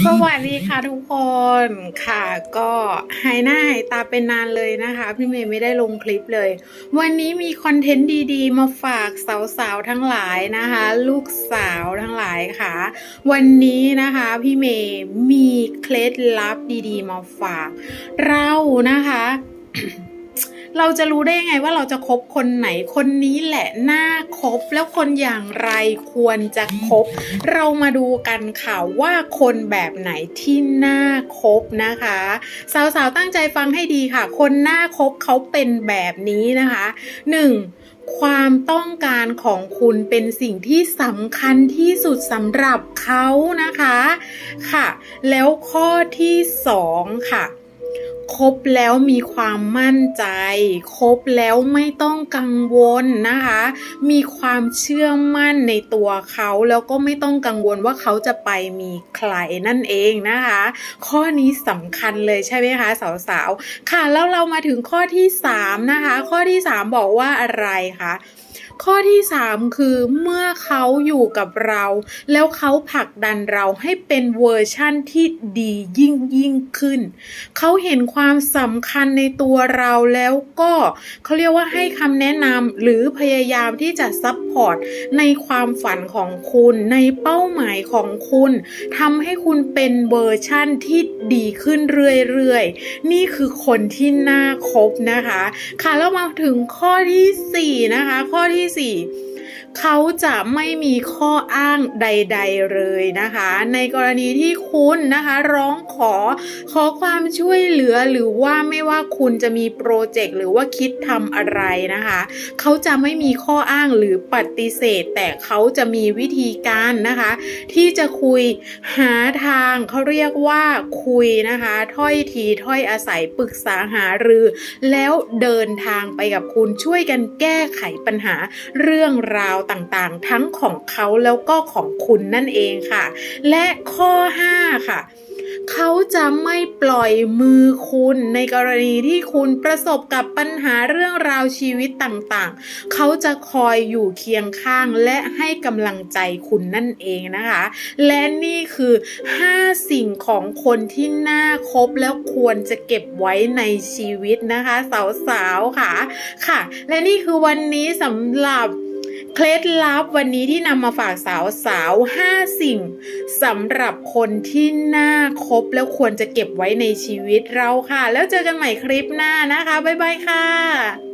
สวัสดีค่ะทุกคนค่ะก็หายหน้าหายตาเป็นนานเลยนะคะ พี่เมย์ไม่ได้ลงคลิปเลย วันนี้มีคอนเทนต์ดีๆ มาฝากสาวๆทั้งหลายนะคะ ลูกสาวทั้งหลายค่ะ วันนี้นะคะพี่เมย์มีเคล็ดลับดีๆ มาฝาก เรานะคะ เราจะรู้ได้ยังไงว่าเราจะคบคนไหนคนนี้แหละน่าคบ แล้วคนอย่างไรควรจะคบ เรามาดูกันค่ะว่าคนแบบไหนที่น่าคบนะคะ สาวๆตั้งใจฟังให้ดีค่ะ คนน่าคบเขาเป็นแบบนี้นะคะ 1. ความต้องการของคุณเป็นสิ่งที่สำคัญที่สุดสำหรับเขานะคะ ค่ะ แล้วข้อที่สองค่ะ คบแล้วมีความมั่นใจ คบแล้วไม่ต้องกังวลนะคะ มีความเชื่อมั่นในตัวเขาแล้วก็ไม่ต้องกังวลว่าเขาจะไปมีใครนั่นเองนะคะ ข้อนี้สำคัญเลยใช่ไหมคะสาวๆ ค่ะแล้วเรามาถึงข้อที่ 3 นะคะ ข้อที่ 3 บอกว่าอะไรคะ ข้อที่ 3 คือเมื่อเขาอยู่กับเรา แล้วเขาผลักดันเราให้เป็นเวอร์ชั่นที่ดียิ่งยิ่งขึ้น เขาเห็นความสำคัญในตัวเราแล้วก็เขาเรียกว่าให้คำแนะนำหรือพยายามที่จะซัพพอร์ตในความฝันของคุณในเป้าหมายของคุณทำให้คุณเป็นเวอร์ชั่นที่ดีขึ้นเรื่อยๆ นี่คือคนที่น่าคบนะคะ ค่ะแล้วมาถึงข้อทีสี่4 นะคะ ข้อที่ Crazy. เขาจะไม่มีข้ออ้างใด ๆเลยนะคะ ในกรณีที่คุณนะคะ ร้องขอขอความช่วยเหลือหรือว่าไม่ว่าคุณจะมีโปรเจกต์หรือว่าคิดทำอะไรนะคะ เขาจะไม่มีข้ออ้างหรือปฏิเสธ แต่เขาจะมีวิธีการนะคะ ที่จะคุยหาทางเขาเรียกว่าคุยนะคะ ถ้อยทีถ้อยอาศัยปรึกษาหารือ แล้วเดินทางไปกับคุณช่วยกันแก้ไขปัญหาเรื่องราวต่างๆ ทั้งของเขาแล้วก็ของคุณนั่นเองค่ะ และข้อ 5 ค่ะเขาจะไม่ปล่อยมือคุณในกรณีที่คุณประสบกับปัญหาเรื่องราวชีวิตต่างๆ เขาจะคอยอยู่เคียงข้างและให้กำลังใจคุณนั่นเองนะคะ และนี่คือ 5 สิ่งของคนที่น่าคบแล้วควรจะเก็บไว้ในชีวิตนะคะ สาวๆค่ะค่ะ และนี่คือวันนี้สำหรับ เคล็ดลับวันนี้ที่นำมาฝากสาวสาวๆ5สิ่งสำหรับคนที่น่าคบแล้วควรจะเก็บไว้ในชีวิตเราค่ะ แล้วเจอกันใหม่คลิปหน้านะคะ บ๊ายบายค่ะ